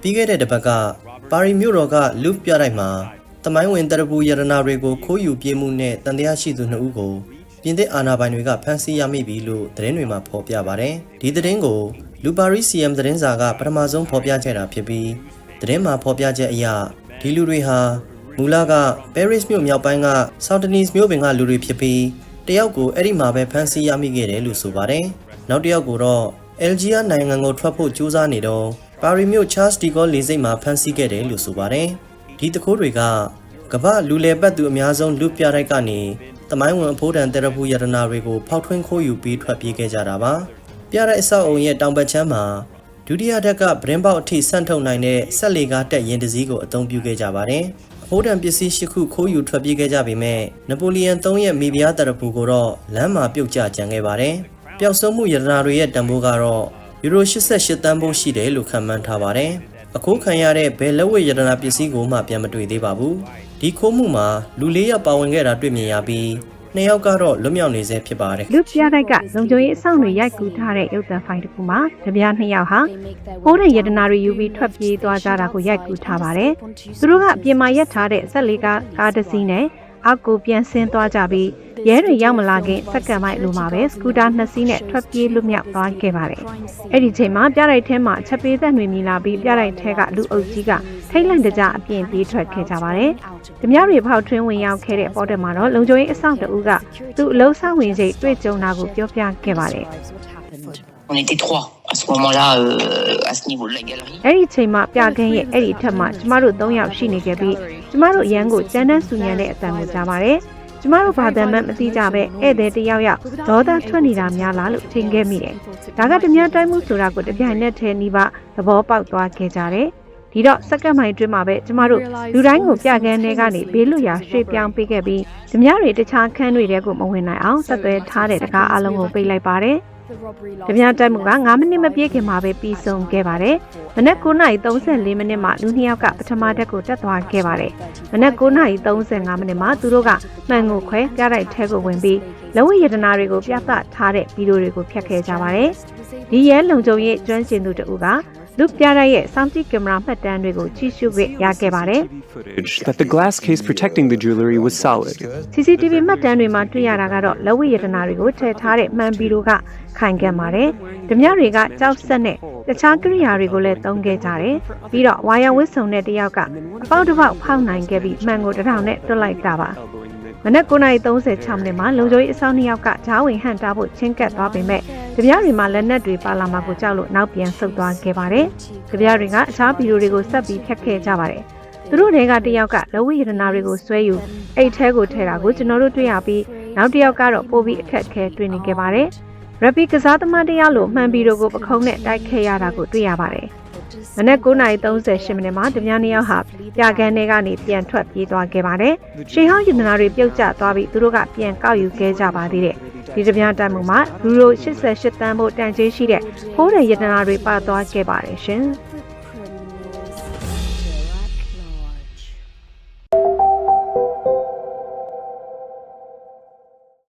ပြီးခဲ့တဲ့တစ်ပတ်ကပါရီမြို့တော်ကလူပြတိုက်မှာတမိုင်းဝင်တရပူယရနာတွေကိုခိုးယူပြေးမှုနဲ့တန်တရားရှိသူနှစ်ဦးကိုပြင်သစ်အာဏာပိုင်တွေကဖမ်းဆီးရမိပြီလို့သတင်းတွေမှာဖော်ပြပါတယ်။ဒီသတင်းကိုလူပါရီ CM သတင်းစာကပထမဆုံးဖော်ပြခဲ့တာဖြစ်ပြီးသတင်းမှာဖော်ပြချက်အရဒီလူတွေဟာမူလက Paris မြို့မြောက်ပိုင်းက Soutenay မြို့ပင်ကလူတွေဖြစ်ပြီးတယောက်ကိုအဲ့ဒီမှာပဲဖမ်းဆီးရမိခဲ့တယ်လို့ဆိုပါတယ်။နောက်တစ်ယောက်ကိုတော့ Algeria နိုင်ငံကိုထွက်ဖို့ကြိုးစားနေတော့ ပါရီမြို့ Charles de Gaulle လေဆိပ်မှာဖမ်းဆီးခဲ့တယ်လို့ဆိုပါတယ်။ဒီတခိုးတွေကကမ္ဘာလူလယ်ပတ်သူအများဆုံးလူပြတိုက်ကနေတမိုင်းဝင်အဖိုးတန်တယ်ရပူယရနာတွေကိုဖောက်ထွင်းခိုးယူပြီးထွက်ပြေးခဲ့ကြတာပါ။ပြတဲ့အဆောက်အုံရဲ့တောင်ဘက်ချမ်းမှာဒုတိယဓာတ်ကဗရင်ပေါက်အထိဆန့်ထုတ်နိုင်တဲ့ဆက်လေကားတက်ရင်တစည်းကိုအသုံးပြုခဲ့ကြပါတယ်။အဖိုးတန်ပစ္စည်း၈ခုခိုးယူထွက်ပြေးခဲ့ကြပေမဲ့နပိုလီယန်၃ရဲ့မိဖုရားတရပူကိုတော့လမ်းမှာပြုတ်ကျကြံခဲ့ပါတယ်။ပျောက်ဆုံးမှုယရနာတွေရဲ့တန်ဖိုးကတော့ ယူရို88တန်းဖိုးရှိတယ်လို့ခန့်မှန်းထားပါတယ်။အခိုးခံရတဲ့ဘယ်လက်ဝဲယရနာပစ္စည်းကိုမှပြန်မတွေ့သေးပါဘူး။ဒီခိုးမှုမှာလူလေးယောက်ပါဝင်ခဲ့တာတွေ့မြင်ရပြီးနှစ်ယောက်ကတော့လွတ်မြောက်နေဆဲဖြစ်ပါတယ်လူပြတိုက်ကလုံခြုံရေးအဆောင်တွေရိုက်ကူးထားတဲ့ရုပ်သံဖိုင်တစ်ခုမှာတပြားနှစ်ယောက်ဟာဟိုးတဲ့ယတနာတွေယူပြီးထွက်ပြေးသွားကြတာကိုရိုက်ကူးထားပါတယ်။သူတို့ကအပြင်မှာရက်ထားတဲ့ဆက်လေးကားကားတစ်စီးနဲ့ အောက်ကိုပြန်ဆင်းသွားကြပြီးရဲတွေရောက်မလာခင်စက္ကန့်ပိုင်းအလိုမှာပဲစကူတာနှစ်စီးနဲ့ထွက်ပြေးလွတ်မြောက်သွားခဲ့ပါတယ်။အဲ့ဒီချိန်မှာပြတိုက်ထဲမှာချက်ပေးသက်တွေမြည်လာပြီးပြတိုက်ထဲကလူအုပ်ကြီးကထိတ်လန့်တကြအပြင်ပြေးထွက်ခဲ့ကြပါတယ်။ဓမြတွေဖောက်ထွင်းဝင်ရောက်ခဲ့တဲ့ပေါ်တယ်မှာတော့လုံခြုံရေးအဆောင်တအူးကသူ့အလုံးဆောင်ဝင်ချိန်တွေ့ကြုံတာကိုပြောပြခဲ့ပါတယ်။ On était trois à ce moment-là, euh, à ce niveau de la galerie. အဲ့ဒီချိန်မှာပြခင်းရဲ့အဲ့ဒီထက်မှကျမတို့၃ယောက်ရှိနေခဲ့ပြီးကျမတို့ရန်ကိုကြမ်းတမ်းဆူညံတဲ့အတန်ကိုကြားပါတယ်။ကျမတို့ဘာသာမှမသိကြပဲဧည့်သည်တစ်ယောက်ယောက်ဒေါသထွက်နေတာများလားလို့ထင်ခဲ့မိတယ်။ဒါကတများတိုင်းမှုဆိုတာကိုတပြိုင်နက်တည်းနှီးပါသဘောပေါက်သွားခဲ့ကြတယ်။ဒီတော့စက္ကန့်မိုင်တွင်းမှာပဲကျမတို့လူတိုင်းကိုပြကန်းထဲကနေဘေးလွတ်ရာရွှေ့ပြောင်းပေးခဲ့ပြီးဓမြတွေတခြားခန်းတွေတဲကိုမဝင်နိုင်အောင်ဆက်သွဲထားတဲ့တကားအလုံးကိုပိတ်လိုက်ပါတယ်။ ဓမြတိုက်မှုက9မိနစ်မပြည့်ခင်မှာပဲပြီးဆုံးခဲ့ပါတယ်။မနက်9:34မိနစ်မှာလူနှစ်ယောက်ကပထမတက်ကိုတက်သွားခဲ့ပါတယ်။မနက်9:35မိနစ်မှာသူတို့ကမှန်ကိုခွဲပြတိုက်ထဲကိုဝင်ပြီးလက်ဝဲရတနာတွေကိုပြသထားတဲ့ဗီဒီယိုတွေကိုဖျက်ခဲ့ကြပါတယ်။ဒီရဲလုံခြုံရေးကျွမ်းကျင်သူတဦးက လူပြတိုက်ရဲ့စောင့်ကြည့်ကင်မရာမှတ်တမ်းတွေကိုကြည့်ရှုခွင့်ရခဲ့ပါတယ်။ footage that the glass case protecting the jewelry was solid. CCTV မှတ်တမ်းတွေမှာတွေ့ရတာကတော့လက်ဝဲရတနာတွေကိုထည့်ထားတဲ့မှန်ဘီတို့ကခိုင်ခံပါတယ်။ဓမြတွေကကြောက်ဆက်နဲ့တခြားကိရိယာတွေကိုလည်းသုံးခဲ့ကြတယ်။ပြီးတော့ဝါယာဝစ်စုံတဲ့တယောက်ကအပေါက်တစ်ပေါက်ဖောက်နိုင်ခဲ့ပြီးမှန်ကိုတစ်ထောင်နဲ့တွတ်လိုက်တာပါ။မနက်9:36မိနစ်မှာလုံခြုံရေးအဆောင်နှစ်ယောက်ကဂျားဝင်ဟန်တာဖို့ချင်းကပ်သွားပေမဲ့ ဓမြတွေမှာလက်နက်တွေပါလာမှာကိုကြောက်လို့နောက်ပြန်ဆုတ်သွားခဲ့ပါတယ်။ဓမြတွေကအခြားဗီဒီယိုတွေကိုဆက်ပြီးဖြတ်ခဲ့ကြပါတယ်။သူတို့တွေကတယောက်ကလဝိရတနာတွေကိုဆွဲယူအိတ်ထဲကိုထည့်တာကိုကျွန်တော်တို့တွေ့ရပြီးနောက်တစ်ယောက်ကတော့ပို့ပြီးအခက်အခဲတွေ့နေခဲ့ပါတယ်။ရပီကစားသမားတယောက်လိုမှန်ပြီးတော့ကိုပခုံးနဲ့တိုက်ခဲရတာကိုတွေ့ရပါတယ်။ မနက်9:38မိနစ်မှာဓမြနှစ်ယောက်ဟာပြကန်းထဲကနေပြန်ထွက်ပြေးသွားခဲ့ပါတယ်။ရှေးဟောင်းရတနာတွေပြုတ်ကျသွားပြီးသူတို့ကပြန်ကောက်ယူခဲ့ကြပါသေးတယ်။ဒီဓမြတိုင်မှုမှာလူတို့88တန်းဖို့တန်ကျေးရှိတဲ့ဖိုးတဲ့ရတနာတွေပါသွားခဲ့ပါတယ်ရှင်။